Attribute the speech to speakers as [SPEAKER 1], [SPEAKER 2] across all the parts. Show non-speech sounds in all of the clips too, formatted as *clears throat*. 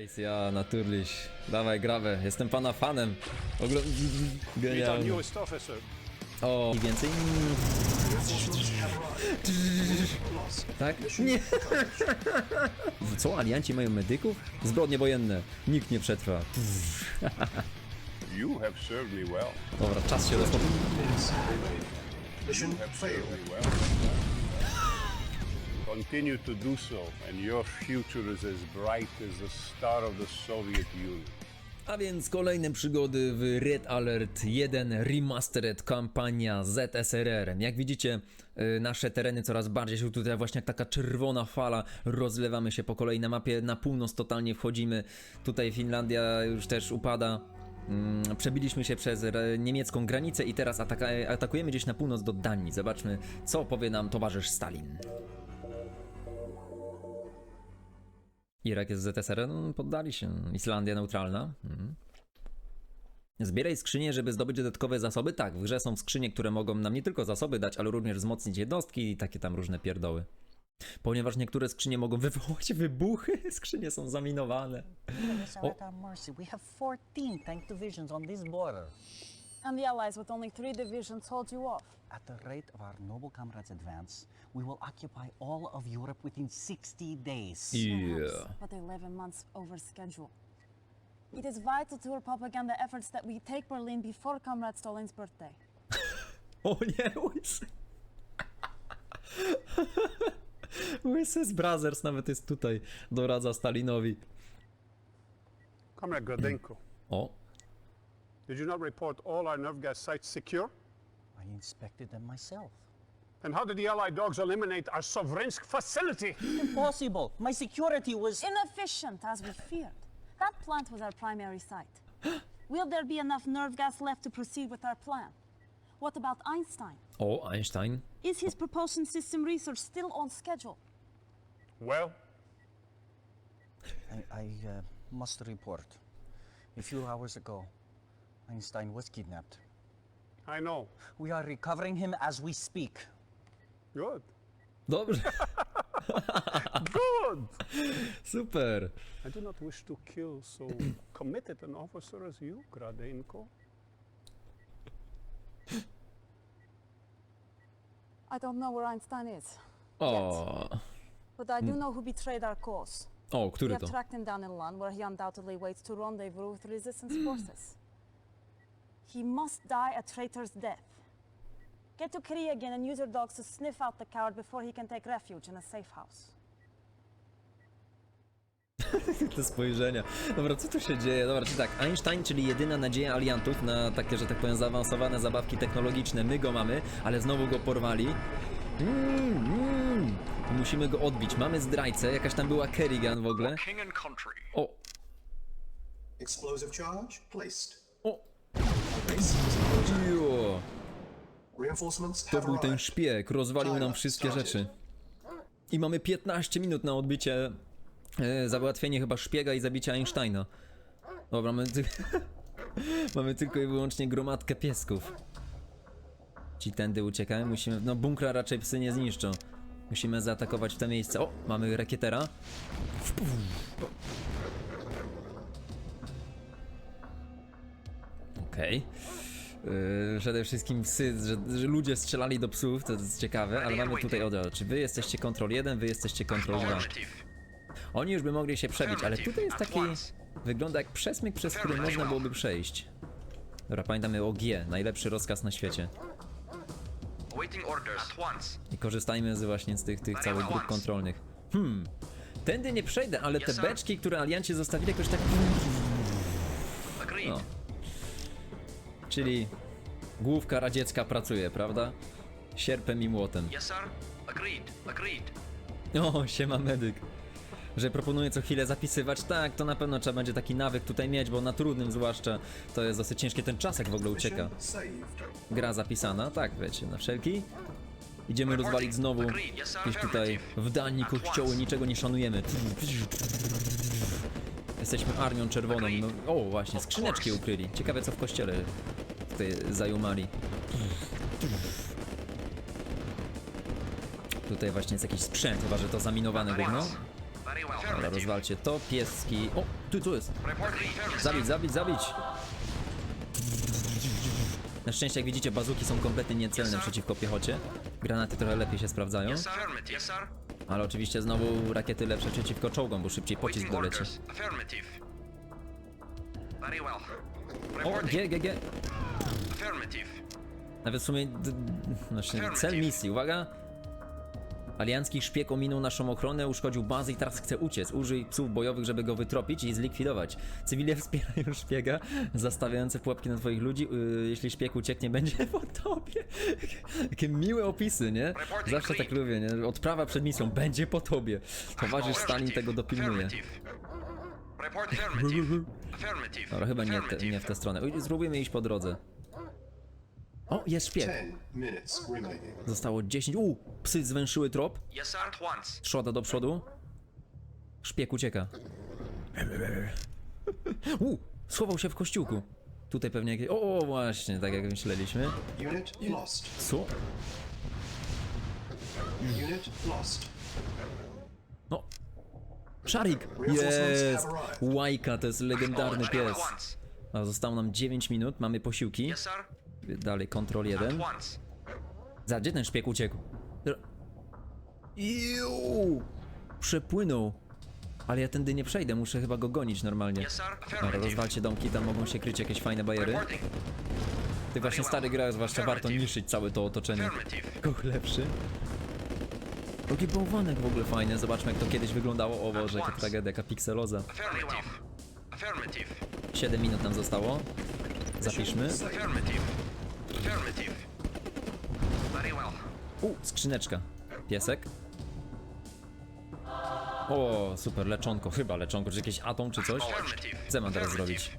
[SPEAKER 1] Nice, ja, naturliś. Dawaj, grawę. Jestem pana fanem.
[SPEAKER 2] Our
[SPEAKER 1] Genialnie.
[SPEAKER 2] newest officer.
[SPEAKER 1] O, i więcej. Tak? Nie. *laughs* Co, alianci mają medyków? Zbrodnie wojenne. Nikt nie przetrwa.
[SPEAKER 2] You have served me well.
[SPEAKER 1] Dobra, czas się rozpoczął.
[SPEAKER 3] Mission failed.
[SPEAKER 2] Me well. Continue to do so, and your future is as bright as the star of the Soviet Union.
[SPEAKER 1] A więc kolejne przygody w Red Alert 1 Remastered kampania ZSRR. Jak widzicie, y, nasze tereny coraz bardziej się tutaj właśnie jak taka czerwona fala rozlewamy się po kolei na mapie. Na północ totalnie wchodzimy. Tutaj Finlandia już też upada. Mm, Przebiliśmy się przez niemiecką granicę i teraz ataka- atakujemy gdzieś na północ do Danii. Zobaczmy, co powie nam towarzysz Stalin. Irak jest ZSRR, no, poddali się. Islandia neutralna. Mhm. Zbieraj skrzynie, żeby zdobyć dodatkowe zasoby. Tak, w grze są skrzynie, które mogą nam nie tylko zasoby dać, ale również wzmocnić jednostki i takie tam różne pierdoły. Ponieważ niektóre skrzynie mogą *laughs* wywołać wybuchy, skrzynie są zaminowane.
[SPEAKER 4] Units are at our mercy. We have 14 tank divisions on this border.
[SPEAKER 5] And the Allies with only three divisions hold you off.
[SPEAKER 4] At the rate of our noble comrades' advance, we will occupy all of Europe within 60 days.
[SPEAKER 5] Perhaps, but 11 months over schedule. It is vital to our propaganda efforts that we take Berlin before Comrade Stalin's birthday.
[SPEAKER 1] O nie, łysy. Łysy z Brothers nawet jest tutaj. Doradza Stalinowi.
[SPEAKER 2] Comrade Gradenko,
[SPEAKER 1] O,
[SPEAKER 2] did you not report all our nerve gas sites secure?
[SPEAKER 4] I inspected them myself.
[SPEAKER 2] And how did the Allied dogs eliminate our Sovrensk facility?
[SPEAKER 4] Impossible! My security was.
[SPEAKER 5] Inefficient, as we feared. That plant was our primary site. *gasps* Will there be enough nerve gas left to proceed with our plan? What about Einstein?
[SPEAKER 1] Oh, Einstein.
[SPEAKER 5] Is his propulsion system research still on schedule?
[SPEAKER 2] Well,
[SPEAKER 4] I, I uh, must report. A few hours ago, Einstein was kidnapped.
[SPEAKER 2] I know.
[SPEAKER 4] We are recovering him as we speak.
[SPEAKER 2] Good.
[SPEAKER 1] Dobrze, *laughs*
[SPEAKER 2] Good!
[SPEAKER 1] super.
[SPEAKER 2] I do not wish to kill so *clears throat* committed an officer as you, Gradenko.
[SPEAKER 5] I don't know where Einstein is,
[SPEAKER 1] O,
[SPEAKER 5] but I do hmm. know who betrayed our cause.
[SPEAKER 1] o,
[SPEAKER 5] We
[SPEAKER 1] który
[SPEAKER 5] have
[SPEAKER 1] to?
[SPEAKER 5] tracked him down in Lund, where he undoubtedly waits to rendezvous with resistance forces. He must die a traitor's death. Get to Kriegin and use your dogs to sniff out the coward before he can take refuge in a safe house. *laughs*
[SPEAKER 1] Te spojrzenia. Dobra, co tu się dzieje? Dobra, czy tak, Einstein, czyli jedyna nadzieja aliantów na takie, że tak powiem, zaawansowane zabawki technologiczne. My go mamy, ale znowu go porwali. Mm, mm. Musimy go odbić. Mamy zdrajcę, jakaś tam była Kerrigan w ogóle. O,
[SPEAKER 3] Explosive charge placed.
[SPEAKER 1] To był ten szpieg, rozwalił nam wszystkie rzeczy. I mamy 15 minut na odbicie, e, załatwienie chyba szpiega i zabicie Einsteina. Dobra, mamy, ty... *laughs* mamy tylko i wyłącznie gromadkę piesków. Ci tędy uciekają, musimy, no bunkra raczej psy nie zniszczą. Musimy zaatakować w to miejsce. O, mamy rakietera. Okej. Yy, przede wszystkim psy, że, że ludzie strzelali do psów, to jest ciekawe, ale mamy tutaj oddział. Czy wy jesteście kontrol 1, wy jesteście kontrol 2.
[SPEAKER 6] Affirmative.
[SPEAKER 1] Oni już by mogli się przebić, ale tutaj jest taki... Wygląda jak przesmyk, przez który można byłoby przejść. Dobra, pamiętamy o G, najlepszy rozkaz na świecie. I korzystajmy z właśnie z tych, tych całych grup kontrolnych. Hmm, tędy nie przejdę, ale te beczki, które alianci zostawili jakoś tak... Czyli główka radziecka pracuje, prawda? Sierpem i młotem.
[SPEAKER 6] Yes, sir. Agreed. Agreed.
[SPEAKER 1] O, siema medyk. Że proponuję co chwilę zapisywać, tak, to na pewno trzeba będzie taki nawyk tutaj mieć, bo na trudnym zwłaszcza to jest dosyć ciężkie, ten czasek w ogóle ucieka. Gra zapisana, tak, wiecie, na wszelki. Idziemy rozwalić znowu gdzieś tutaj w Danii kościoły, niczego nie szanujemy. Jesteśmy armią czerwoną. No, o, właśnie, skrzyneczki ukryli. Ciekawe co w kościele tutaj zajumali. Tutaj właśnie jest jakiś sprzęt, chyba że to zaminowane gówno. Dobra, rozwalcie to, pieski. O, tu co jest? Zabić, zabić, zabić! Na szczęście, jak widzicie, bazuki są kompletnie niecelne przeciwko piechocie. Granaty trochę lepiej się sprawdzają, Ale oczywiście znowu rakiety lepsze przeciwko czołgom, bo szybciej pocisk doleci. O. G, G, G. Nawet w sumie, d- znaczy cel misji, uwaga. Aliancki szpieg ominął naszą ochronę, uszkodził bazę i teraz chce uciec. Użyj psów bojowych, żeby go wytropić i zlikwidować. Cywile *laughs* wspierają szpiega, zastawiające pułapki na twoich ludzi. Yy, jeśli szpieg ucieknie, *laughs* będzie po tobie. Jakie miłe opisy, nie? Zawsze tak lubię, nie? Odprawa przed misją, będzie po tobie. Towarzysz Stalin tego dopilnuje. Dobra, chyba nie, te, nie w tę stronę. Spróbujmy iść po drodze. O, jest szpieg.
[SPEAKER 3] 10 minutes remaining.
[SPEAKER 1] Zostało 10. U, psy zwęszyły trop. Trzoda do przodu. Szpieg ucieka. U, schował się w kościółku. Tutaj pewnie jakieś... O, właśnie, tak jak myśleliśmy. Co? No. Szarik! Jest! Łajka, to jest legendarny pies. A zostało nam 9 minut, mamy posiłki. Dalej, kontrol
[SPEAKER 6] At
[SPEAKER 1] 1.
[SPEAKER 6] once.
[SPEAKER 1] Za gdzie ten szpieg uciekł? Iu! Przepłynął. Ale ja tędy nie przejdę, muszę chyba go gonić normalnie. Dobra, rozwalcie domki, tam mogą się kryć jakieś fajne bajery. Ty właśnie stary grając, zwłaszcza warto niszczyć całe to otoczenie. Koch lepszy. Taki bałwanek w ogóle fajny, zobaczmy jak to kiedyś wyglądało. O Boże, jaka tragedia, jaka pikseloza.
[SPEAKER 6] Affirmative. Affirmative.
[SPEAKER 1] 7 minut nam zostało. Zapiszmy. U, skrzyneczka. Piesek. O, super, leczonko, chyba leczonko, czy jakiś atom, czy coś? Co mam teraz zrobić?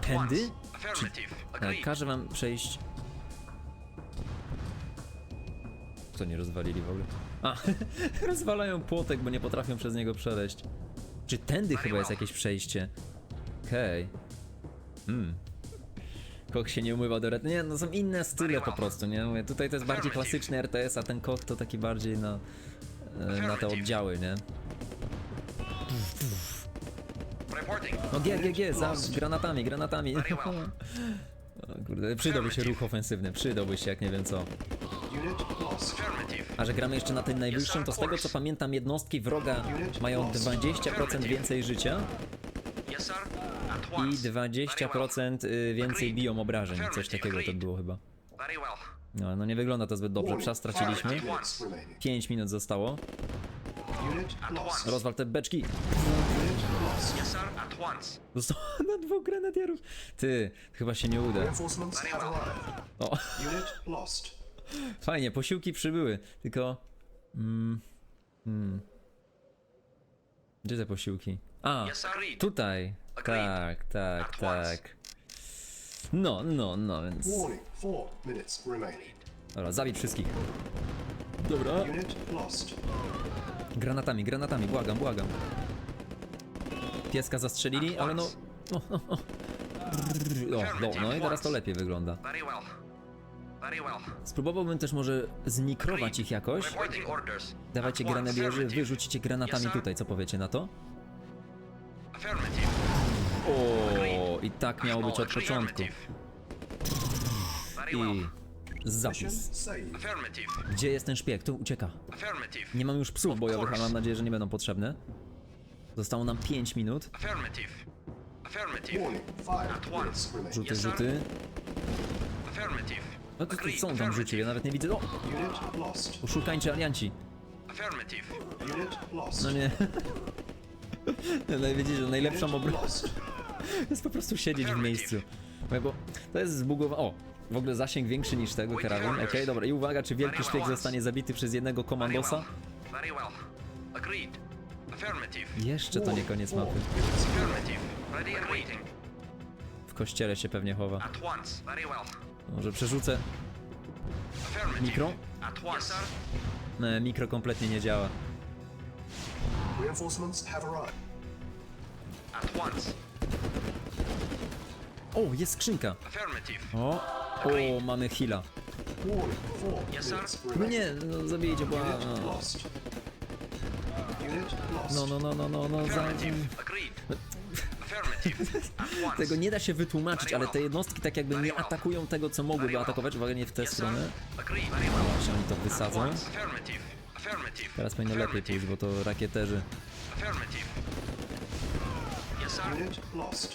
[SPEAKER 1] Tędy?
[SPEAKER 6] Affirmative.
[SPEAKER 1] E. Każę wam przejść... Co nie rozwalili w ogóle? A, *laughs* rozwalają płotek, bo nie potrafią przez niego przeleść. Czy tędy chyba jest jakieś przejście? Okej. Hmm. Koch się nie umywa do ret... Nie, no są inne style po prostu, nie? Mówię, tutaj to jest bardziej klasyczny RTS, a ten koch to taki bardziej na... e, na te oddziały, nie? No G, G, G, za granatami, granatami. *laughs* O kurde, przydałby się ruch ofensywny, przydałby się jak nie wiem co. A że gramy jeszcze na tym najwyższym, to z tego co pamiętam jednostki wroga mają 20% więcej życia i
[SPEAKER 6] once. Very well.
[SPEAKER 1] 20% y, więcej biją obrażeń, coś takiego to było chyba. No, no nie wygląda to zbyt dobrze, czas
[SPEAKER 3] five
[SPEAKER 1] straciliśmy.
[SPEAKER 3] minutes remaining.
[SPEAKER 1] 5 minut zostało. Rozwal te beczki. Zostało *laughs* na dwóch grenadierów. Ty, chyba się nie uda. O, fajnie, posiłki przybyły, tylko... Mm, mm. Gdzie te posiłki? A,
[SPEAKER 6] Yes.
[SPEAKER 1] Tutaj.
[SPEAKER 6] Agreed.
[SPEAKER 1] Tak, tak,
[SPEAKER 6] At once.
[SPEAKER 1] tak. No, no, no, więc.
[SPEAKER 3] Warning, 4 minutes remaining.
[SPEAKER 1] Dobra, zabić wszystkich. Dobra.
[SPEAKER 3] Unit lost.
[SPEAKER 1] Granatami, granatami, błagam, błagam. Pieska zastrzelili, ale no. *laughs* O, no, no i teraz to lepiej wygląda.
[SPEAKER 6] Very well. Very well.
[SPEAKER 1] Spróbowałbym też może znikrować ich jakoś.
[SPEAKER 6] Reporting orders.
[SPEAKER 1] Dawajcie
[SPEAKER 6] At once.
[SPEAKER 1] granadierzy,
[SPEAKER 6] Affirmative.
[SPEAKER 1] wyrzucicie granatami
[SPEAKER 6] Yes, sir.
[SPEAKER 1] tutaj, co powiecie na to? O, i tak miało być od początku. I zapis. Gdzie jest ten szpieg? Tu ucieka. Nie mam już psów bojowych, ale mam nadzieję, że nie będą potrzebne. Zostało nam 5 minut.
[SPEAKER 6] Affirmative. Affirmative.
[SPEAKER 3] Warning, 5
[SPEAKER 6] At
[SPEAKER 3] minutes
[SPEAKER 6] once.
[SPEAKER 3] remaining.
[SPEAKER 1] Rzuty, rzuty. No to, to co tam rzucił? Ja nawet nie widzę. O! Oszukańczy alianci. No nie. No i widzicie, że najlepszą obroną *laughs* jest po prostu siedzieć w miejscu. Bo- Bo to jest zbugowane. O! W ogóle zasięg większy niż tego karabin. Okej, dobra. I uwaga, czy wielki szpieg zostanie zabity przez jednego komandosa? Jeszcze to nie koniec mapy. W kościele się pewnie chowa. Może przerzucę. Mikro?
[SPEAKER 6] Sir.
[SPEAKER 1] No, mikro kompletnie nie działa.
[SPEAKER 3] Reinforcements have arrived.
[SPEAKER 6] At once.
[SPEAKER 1] O, jest skrzynka.
[SPEAKER 6] Affirmative.
[SPEAKER 1] O, o, mamy heala.
[SPEAKER 3] Warning, four
[SPEAKER 6] Yes, sir.
[SPEAKER 3] minutes
[SPEAKER 1] No
[SPEAKER 3] remaining.
[SPEAKER 1] nie, no zabijcie, bo...
[SPEAKER 3] Unit
[SPEAKER 1] No,
[SPEAKER 3] lost. Unit lost.
[SPEAKER 1] no, no, no, no, no, no za...
[SPEAKER 6] Affirmative. Agreed. Affirmative. *laughs* At once.
[SPEAKER 1] Tego nie da się wytłumaczyć, ale te jednostki tak jakby nie atakują tego, co mogłyby atakować. Uwaga, nie w tę
[SPEAKER 6] Yes, sir.
[SPEAKER 1] stronę.
[SPEAKER 6] Agreed. Very well.
[SPEAKER 1] Właśnie oni to wysadzą.
[SPEAKER 6] Affirmative.
[SPEAKER 1] Teraz powinno lepiej pójść, bo to rakieterzy.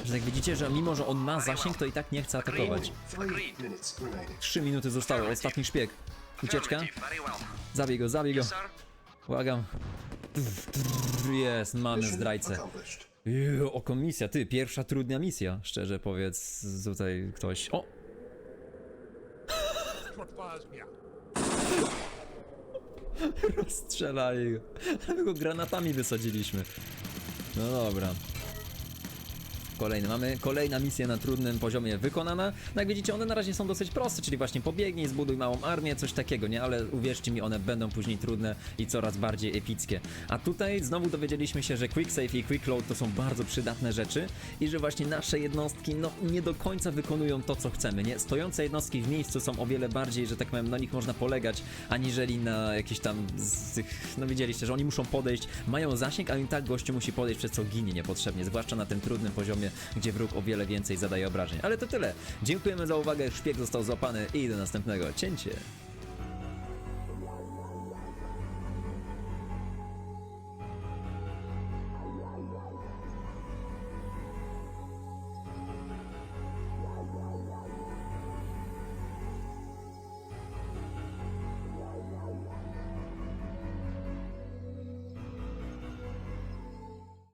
[SPEAKER 1] Że jak widzicie, że mimo, że on ma zasięg, to i tak nie chce atakować. Trzy minuty zostało, ostatni szpieg. Ucieczka. Zabij go, zabij go. Błagam. Jest, mamy zdrajcę. Jeju, O, misja, ty, pierwsza trudna misja, szczerze powiedz tutaj ktoś. O! *laughs* Rozstrzelali go. Ale go granatami wysadziliśmy. No dobra. Kolejny, mamy kolejna misja na trudnym poziomie wykonana. No jak widzicie, one na razie są dosyć proste, czyli właśnie pobiegnij, zbuduj małą armię, coś takiego, nie? Ale uwierzcie mi, one będą później trudne i coraz bardziej epickie. A tutaj znowu dowiedzieliśmy się, że Quick Save i Quick Load to są bardzo przydatne rzeczy i że właśnie nasze jednostki, no nie do końca wykonują to, co chcemy, nie? Stojące jednostki w miejscu są o wiele bardziej, że tak powiem, na nich można polegać, aniżeli na jakichś tam z tych, no widzieliście, że oni muszą podejść, mają zasięg, a i tak gościu musi podejść, przez co ginie niepotrzebnie, zwłaszcza na tym trudnym poziomie, gdzie wróg o wiele więcej zadaje obrażeń. Ale to tyle. Dziękujemy za uwagę, szpieg został złapany i do następnego. Cięcie.